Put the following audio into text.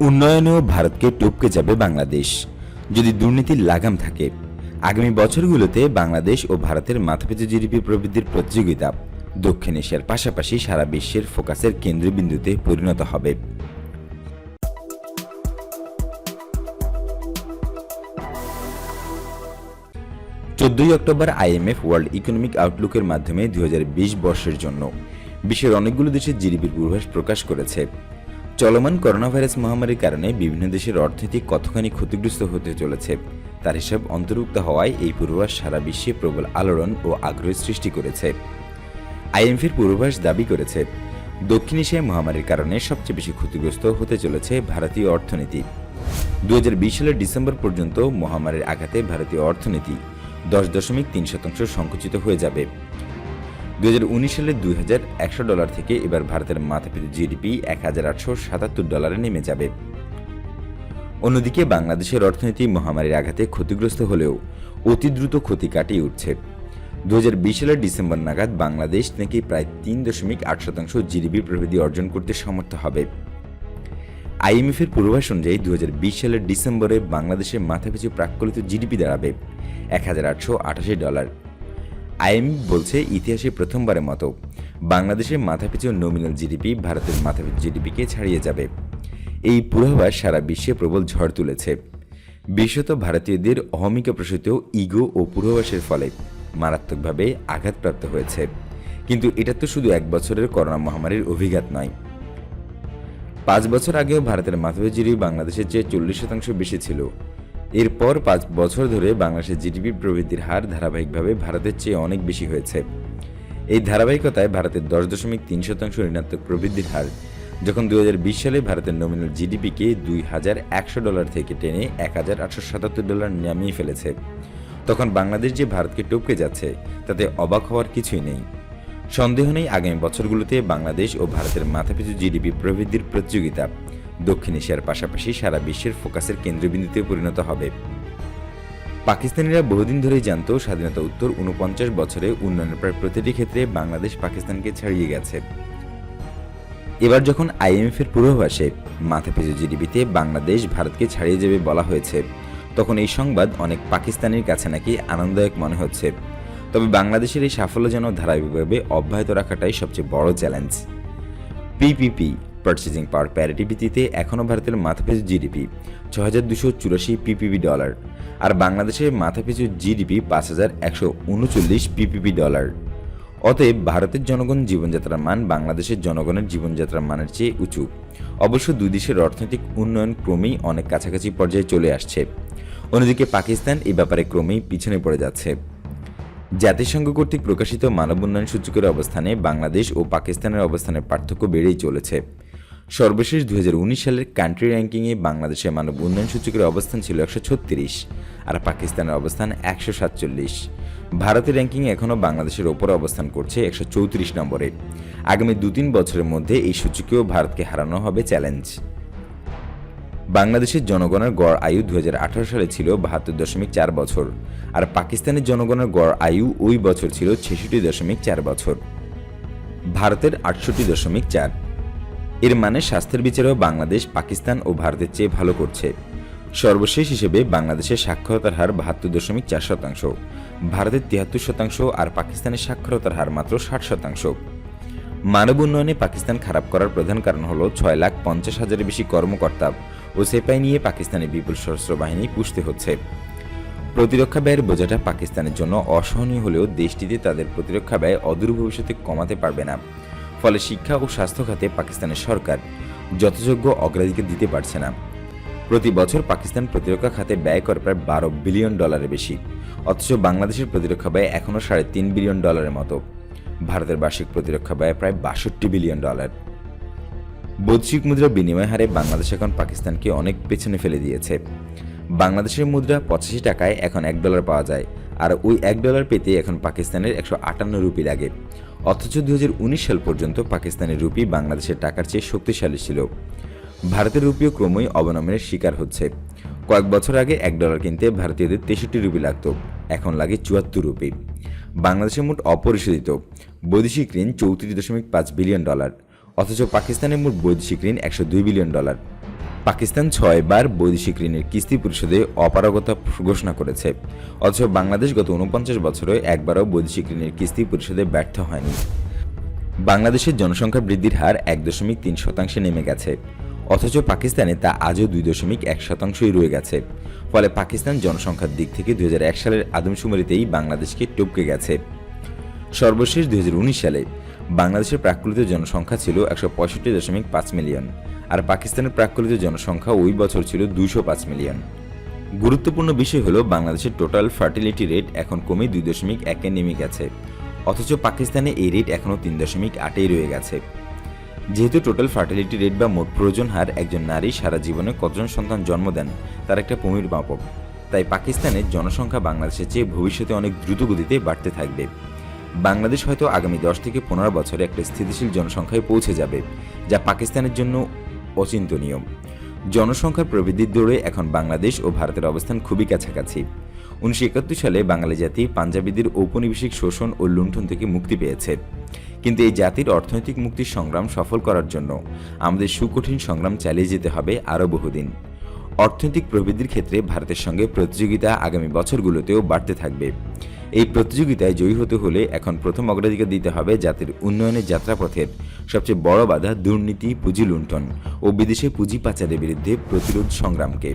উন্নয়নেও ভারতকে টপকে যাবে বাংলাদেশ। যদি দুর্নীতির লাগাম থাকে, আগামী বছরগুলোতে বাংলাদেশ ও ভারতের মাথাপিছু জিডিপি প্রবৃদ্ধির প্রতিযোগিতা দক্ষিণ এশিয়ার পাশাপাশি সারা বিশ্বের ফোকাসের কেন্দ্রবিন্দুতে পরিণত হবে। চোদ্দই অক্টোবর আইএমএফ ওয়ার্ল্ড ইকোনমিক আউটলুকের মাধ্যমে দুই হাজার বিশ বর্ষের জন্য বিশ্বের অনেকগুলো দেশের জিডিপির পূর্বাভাস প্রকাশ করেছে। চলমান করোনা ভাইরাস মহামারীর কারণে বিভিন্ন দেশের অর্থনীতি কতখানি ক্ষতিগ্রস্ত হতে চলেছে, তার হিসাব অন্তর্ভুক্ত হওয়ায় এই পূর্বাভাস সারা বিশ্বে প্রবল আলোড়ন ও আগ্রহের সৃষ্টি করেছে। আইএমএফের পূর্বাভাস দাবি করেছে, দক্ষিণ এশিয়ায় মহামারীর কারণে সবচেয়ে বেশি ক্ষতিগ্রস্ত হতে চলেছে ভারতীয় অর্থনীতি। দু হাজার বিশ সালের ডিসেম্বর পর্যন্ত মহামারীর আঘাতে ভারতীয় অর্থনীতি দশ দশমিক তিন শতাংশ সংকুচিত হয়ে যাবে। দুই হাজার উনিশ সালে দুই হাজার একশো ডলার থেকে এবার ভারতের মাথাপিছু জিডিপি এক হাজার আটশো সাতাত্তর ডলারে নেমে যাবে। অন্যদিকে বাংলাদেশের অর্থনীতি মহামারীর আঘাতে ক্ষতিগ্রস্ত হলেও অতি দ্রুত ক্ষতি কাটিয়ে উঠছে। দু হাজার বিশ সালের ডিসেম্বর নাগাদ বাংলাদেশ নাকি প্রায় তিন দশমিক আট শতাংশ জিডিপি প্রবৃদ্ধি অর্জন করতে সমর্থ হবে। আইএমএফের পূর্বাভাস অনুযায়ী দু হাজার বিশ সালের ডিসেম্বরে বাংলাদেশের মাথাপিছু প্রাক্কলিত জিডিপি দাঁড়াবে এক হাজার আটশো আটাশি ডলার। আইএমএফ বলছে, ইতিহাসে প্রথমবারের মতো বাংলাদেশের মাথাপিছু নমিনাল জিডিপি ভারতের মাথাপিছু জিডিপিকে ছাড়িয়ে যাবে। এই পূর্বাভাস সারা বিশ্বে প্রবল ঝড় তুলেছে। বিশেষত ভারতীয়দের অহমিকা প্রসূত ইগো ও পূর্বাভাসের ফলে মারাত্মকভাবে আঘাতপ্রাপ্ত হয়েছে। কিন্তু এটা তো শুধু এক বছরের করোনা মহামারীর অভিঘাত নয়। পাঁচ বছর আগেও ভারতের মাথাপিছু জিডিপি বাংলাদেশের চেয়ে চল্লিশ শতাংশ বেশি ছিল। এরপর পাঁচ বছর ধরে বাংলাদেশের জিডিপি প্রবৃদ্ধির হার ধারাবাহিকভাবে ভারতের চেয়ে অনেক বেশি হয়েছে। এই ধারাবাহিকতায় ভারতের দশ দশমিক তিন শতাংশ ঋণাত্মক প্রবৃদ্ধির হার, যখন দুই হাজার বিশ সালে ভারতের নমিনাল জিডিপিকে দুই হাজার একশো ডলার থেকে টেনে এক হাজার আটশো সাতাত্তর ডলার নামিয়ে ফেলেছে। তখন বাংলাদেশ যে ভারতকে টপকে যাচ্ছে, তাতে অবাক হওয়ার কিছুই নেই। সন্দেহ নেই আগামী বছরগুলোতে বাংলাদেশ ও ভারতের মাথাপিছু জিডিপি প্রবৃদ্ধির প্রতিযোগিতা। দক্ষিণ এশিয়ার পাশাপাশি সারা বিশ্বের ফোকাসের কেন্দ্রবিন্দুতে পরিণত হবে। পাকিস্তানিরা বহুদিন ধরেই জানত স্বাধীনতা উত্তর উনপঞ্চাশ বছরে উন্নয়নের প্রায় প্রতিটি ক্ষেত্রে বাংলাদেশ পাকিস্তানকে ছাড়িয়ে গেছে। এবার যখন আইএমএফ এর পূর্বাভাসে মাথাপিছু জিডিপিতে বাংলাদেশ ভারতকে ছাড়িয়ে যাবে বলা হয়েছে, তখন এই সংবাদ অনেক পাকিস্তানির কাছে নাকি আনন্দদায়ক মনে হচ্ছে। তবে বাংলাদেশের এই সাফল্য যেন ধারাবাহিকভাবে অব্যাহত রাখাটাই সবচেয়ে বড় challenge. PPP purchasing power parity ভিত্তিতে এখনও ভারতের মাথাপিছু জিডিপি ছ হাজার দুশো চুরাশি পিপিপি ডলার আর বাংলাদেশের মাথাপিছু জিডিপি পাঁচ হাজার একশো উনচল্লিশ পিপিপি ডলার অতএব ভারতের জনগণ জীবনযাত্রার মান বাংলাদেশের জনগণের জীবনযাত্রার মানের চেয়ে উঁচু। অবশ্য দুই দেশের অর্থনৈতিক উন্নয়ন ক্রমেই অনেক কাছাকাছি পর্যায়ে চলে আসছে। অন্যদিকে পাকিস্তান এই ব্যাপারে ক্রমেই পিছনে পড়ে যাচ্ছে। জাতিসংঘ কর্তৃক প্রকাশিত মানব উন্নয়ন সূচকের অবস্থানে বাংলাদেশ ও পাকিস্তানের অবস্থানের পার্থক্য বেড়েই চলেছে। সর্বশেষ দু হাজার উনিশ সালের কান্ট্রি র্যাঙ্কিংয়ে বাংলাদেশের মানব উন্নয়ন সূচকের অবস্থান ছিল একশো ছত্রিশ আর পাকিস্তানের অবস্থান একশো সাতচল্লিশ। ভারতের র্যাঙ্কিংয়ে এখনও বাংলাদেশের ওপরে অবস্থান করছে একশো চৌত্রিশ নম্বরে। আগামী দু তিন বছরের মধ্যে এই সূচকেও ভারতকে হারানো হবে চ্যালেঞ্জ। বাংলাদেশের জনগণের গড় আয়ু দু হাজার আঠারো সালে ছিল বাহাত্তর দশমিক চার বছর আর পাকিস্তানের জনগণের গড় আয়ু ওই বছর ছিল ছেষট্টি দশমিক চার বছর। ভারতের আটষট্টি দশমিক চার। এর মানে স্বাস্থ্যের বিচারেও বাংলাদেশ পাকিস্তান ও ভারতের চেয়ে ভালো করছে। সর্বশেষ হিসেবে বাংলাদেশের সাক্ষরতার হার বাহাত্তর দশমিক চার শতাংশ, ভারতের তিয়াত্তর শতাংশ আর পাকিস্তানের সাক্ষরতার হার মাত্র ষাট শতাংশ। মানব উন্নয়নে পাকিস্তান খারাপ করার প্রধান কারণ হল ছয় লাখ পঞ্চাশ হাজারের বেশি কর্মকর্তা ও সেপাই নিয়ে পাকিস্তানের বিপুল সশস্ত্র বাহিনী পুষতে হচ্ছে। প্রতিরক্ষা ব্যয়ের বোঝাটা পাকিস্তানের জন্য অসহনীয় হলেও দেশটিতে তাদের প্রতিরক্ষা ব্যয় অদূর ভবিষ্যতে কমাতে পারবে না। ফলে শিক্ষা ও স্বাস্থ্য খাতে পাকিস্তানের সরকার যথাযোগ্য অগ্রাধিকার দিতে পারছে না। প্রতি বছর পাকিস্তান প্রতিরক্ষা খাতে ব্যয় করে প্রায় বারো বিলিয়ন ডলারের বেশি, অথচ বাংলাদেশের প্রতিরক্ষা ব্যয় এখনও সাড়ে তিন বিলিয়ন ডলারের মতো। ভারতের বার্ষিক প্রতিরক্ষা ব্যয় প্রায় বাষট্টি বিলিয়ন ডলার। বৈদেশিক মুদ্রা বিনিময় হারে বাংলাদেশ এখন পাকিস্তানকে অনেক পেছনে ফেলে দিয়েছে। বাংলাদেশের মুদ্রা পঁচাশি টাকায় এখন এক ডলার পাওয়া যায়, আর ওই এক ডলার পেতে এখন পাকিস্তানের একশো আটান্ন রুপি লাগে। অথচ দু হাজার উনিশ সাল পর্যন্ত পাকিস্তানের রুপি বাংলাদেশের টাকার চেয়ে শক্তিশালী ছিল। ভারতের রুপিও ক্রমই অবনমনের শিকার হচ্ছে। কয়েক বছর আগে এক ডলার কিনতে ভারতীয়দের তেষট্টি রুপি লাগতো, এখন লাগে চুয়াত্তর রুপি। বাংলাদেশের মোট অপরিশোধিত, বৈদেশিক ঋণ চৌত্রিশ দশমিক পাঁচ বিলিয়ন ডলার, অথচ পাকিস্তানের মোট বৈদেশিক ঋণ একশো দুই বিলিয়ন ডলার। পাকিস্তান ছয়বার বৈদেশিক ঋণের কিস্তি পরিশোধে অপারগতা ঘোষণা করেছে। অথচ বাংলাদেশ গত উনপঞ্চাশ বছরে একবারও বৈদেশিক ঋণের কিস্তি পরিশোধে ব্যর্থ হয়নি। বাংলাদেশের জনসংখ্যা বৃদ্ধির হার এক দশমিক তিন শতাংশে নেমে গেছে। অথচ পাকিস্তানে তা আজও দুই দশমিক এক শতাংশই রয়ে গেছে। ফলে পাকিস্তান জনসংখ্যার দিক থেকে দু হাজার এক সালের আদমশুমারিতেই বাংলাদেশকে টপকে গেছে। সর্বশেষ দুই হাজার উনিশ সালে বাংলাদেশের প্রাকৃত জনসংখ্যা ছিল একশো পঁয়ষট্টি দশমিক পাঁচ মিলিয়ন। আর পাকিস্তানের প্রাকৃত জনসংখ্যা ওই বছর ছিল দুশো পাঁচ মিলিয়ন। গুরুত্বপূর্ণ বিষয় হলো, বাংলাদেশের টোটাল ফার্টিলিটি রেট এখন কমে দুই দশমিক একে নেমে গেছে। অথচ পাকিস্তানে এই রেট এখনও তিন দশমিক আটেই রয়ে গেছে। যেহেতু টোটাল ফার্টিলিটি রেট বা মোট প্রয়োজন হার একজন নারী সারা জীবনে কতজন সন্তান জন্ম দেন, তার একটা প্রমির মাপক তাই পাকিস্তানের জনসংখ্যা বাংলাদেশের চেয়ে ভবিষ্যতে অনেক দ্রুত গতিতে বাড়তে থাকবে। বাংলাদেশ হয়তো আগামী দশ থেকে পনেরো বছরে একটা স্থিতিশীল জনসংখ্যায় পৌঁছে যাবে, যা পাকিস্তানের জন্য অচিন্তনীয় জনসংখ্যার প্রবৃদ্ধির দৌড়ে এখন বাংলাদেশ ও ভারতের অবস্থান খুবই কাছাকাছি। উনিশশো একাত্তর সালে বাঙালি জাতি পাঞ্জাবিদের ঔপনিবেশিক শোষণ ও লুণ্ঠন থেকে মুক্তি পেয়েছে। কিন্তু এই জাতির অর্থনৈতিক মুক্তির সংগ্রাম সফল করার জন্য আমাদের সুকঠিন সংগ্রাম চালিয়ে যেতে হবে আরও বহুদিন। অর্থনৈতিক প্রবৃদ্ধির ক্ষেত্রে ভারতের সঙ্গে প্রতিযোগিতা আগামী বছরগুলোতেও বাড়তে থাকবে। এই প্রতিযোগিতায় জয়ী হতে হলে এখন প্রথম অগ্রাধিকার দিতে হবে জাতির উন্নয়নের যাত্রাপথের সবচেয়ে বড় বাধা দুর্নীতি, পুঁজি লুণ্ঠন ও বিদেশে পুঁজি পাচারের বিরুদ্ধে প্রতিরোধ সংগ্রামকে।